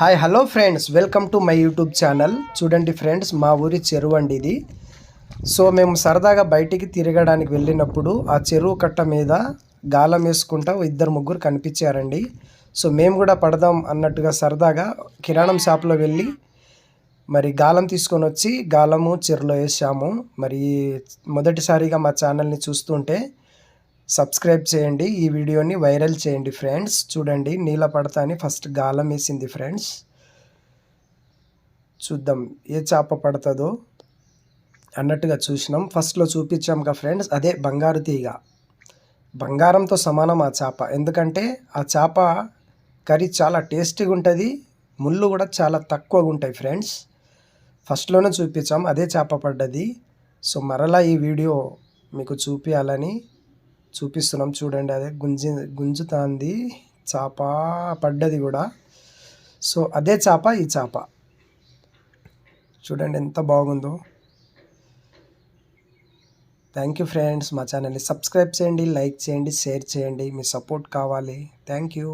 Hi hello friends welcome to my YouTube channel చూడండి friends మా ఊరి చెరువు అండి ఇది. సో మేము సరదాగా బయటికి తిరగడానికి వెళ్ళినప్పుడు ఆ చెరువు కట్ట మీద గాలం వేసుకుంటా ఇద్దరు ముగ్గురు కనిపించారండి. సో మేము కూడా పడదాం అన్నట్టుగా సరదాగా కిరాణం షాప్లో వెళ్ళి మరి గాలం తీసుకొని వచ్చి గాలము చెరులో వేసాము. మరి మొదటిసారిగా మా ఛానల్ని చూస్తుంటే సబ్స్క్రైబ్ చేయండి. ఈ వీడియోని వైరల్ చేయండి ఫ్రెండ్స్. చూడండి నీళ్ళ పడతా అని ఫస్ట్ గాలం వేసింది ఫ్రెండ్స్. చూద్దాం ఏ చేప పడుతుందో అన్నట్టుగా చూసినాం. ఫస్ట్లో చూపించాం కదా ఫ్రెండ్స్ అదే బంగారు తీగ. బంగారంతో సమానం ఆ చేప. ఎందుకంటే ఆ చేప కర్రీ చాలా టేస్టీగా ఉంటుంది ముళ్ళు కూడా చాలా తక్కువగా ఉంటాయి ఫ్రెండ్స్. ఫస్ట్లోనే చూపించాం అదే చేప పడ్డది. సో మరలా ఈ వీడియో మీకు చూపించాలని చూపిస్తున్నాం చూడండి అదే గుంజి గుంజుతాంది చేప పడ్డది కూడా. సో అదే చేప ఈ చేప. చూడండి ఎంత బాగుందో. థ్యాంక్ యూ ఫ్రెండ్స్ మా ఛానల్ని సబ్స్క్రైబ్ చేయండి లైక్ చేయండి షేర్ చేయండి. మీ సపోర్ట్ కావాలి. Thank you